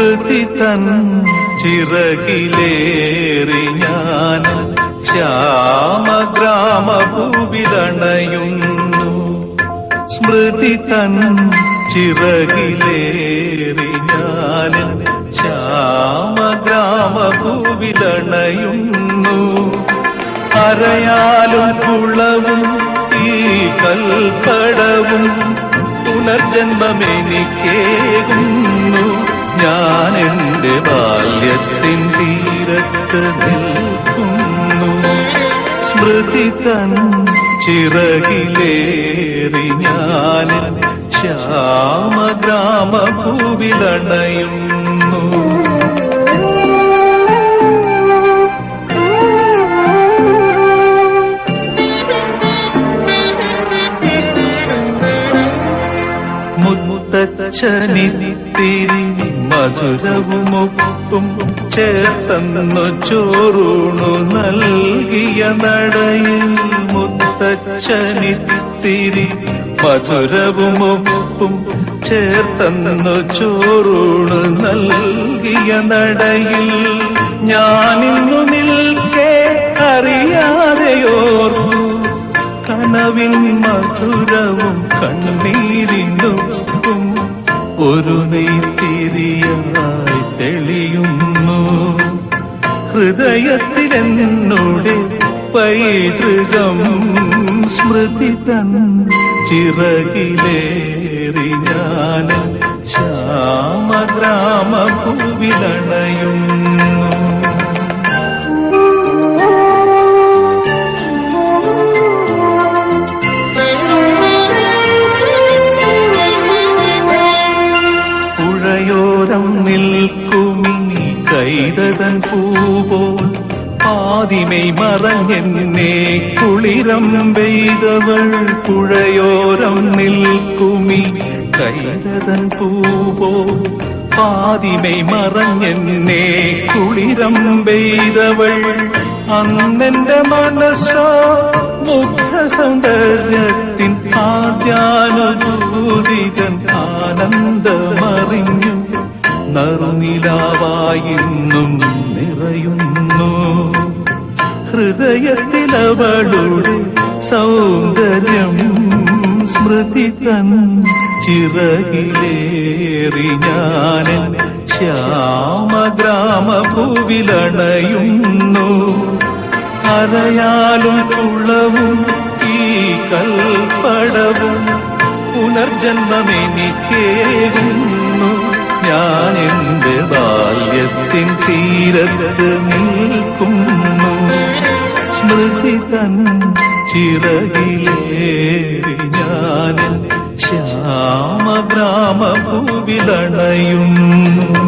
തൻ ചിറകിലേറി ഞാൻ ശ്യാമഗ്രാമഭൂവിലണയുന്നു. സ്മൃതി തൻ ചിറകിലേറി ഞാൻ ശ്യാമഗ്രാമഭൂവിലണയുന്നു. അരയാലും കുളവും ഈ കൽപ്പടവും പുനർജന്മമെനിക്കേകുന്നു ഞാൻ എന്റെ ബാല്യത്തിൻ തീരത്ത് നിൽക്കുന്നു. സ്മൃതി തൻ ചിറകിലേറി ഞാൻ ശ്യാമഗ്രാമഭൂവിലണയുന്നു മുത്തച്ഛനിത്തിരി മധുരവുമൊപ്പും ചേർത്തന്നു ചോറൂണു നൽകിയ നടയിൽ മുത്തച്ഛനിത്തിരി മധുരവുമൊപ്പും ചേർത്തന്നു ചോറൂണു നൽകിയ നടയിൽ ഞാനിന്നു നിൽക്കേ അറിയാതെയോർക്കു കനവിൻ മധുരവും കണ്ണീരിനുപ്പും ഒരു നെയ്ത്തിരിയായി തെളിയുന്നു. ഹൃദയത്തിൽ എന്നോട് പൈതൃകം സ്മൃതി തൻ ചിറകിലേറി ഞാൻ ശ്യാമഗ്രാമഭൂവിലണയുന്നു കൈതതൻ പൂപോൽ പാതിമൈ മറഞ്ഞെന്നെ കുളിരം പെയ്തവൾ പുഴയോരം നിൽക്കുമി. കൈതതൻ പൂപോൽ പാതിമൈ മറഞ്ഞെന്നെ കുളിരം പെയ്തവൾ അന്നെന്റെ മനസ്സോ മുഗ്ധ സൗന്ദര്യത്തിൻ ആദ്യാനുഭൂതിതൻ ആനന്ദമറിഞ്ഞു നറുനിലാവായിന്നും നിറയുന്നു. ഹൃദയത്തിലവളുടെ സൗന്ദര്യം സ്മൃതി തൻ ചിറകിലേറി ഞാനൻ ശ്യാമഗ്രാമഭൂവിലണയുന്നു അരയാലും കുളവും ഈ കൽപ്പടവും പുനർജന്മമെനിക്കേകുന്നു ഞാൻ എന്റെ ബാല്യത്തിൻ തീരത്ത് നിൽക്കുന്നു. സ്മൃതി തൻ ചിറകിലേറി ഞാൻ ശ്യാമഗ്രാമഭൂവിലണയുന്നു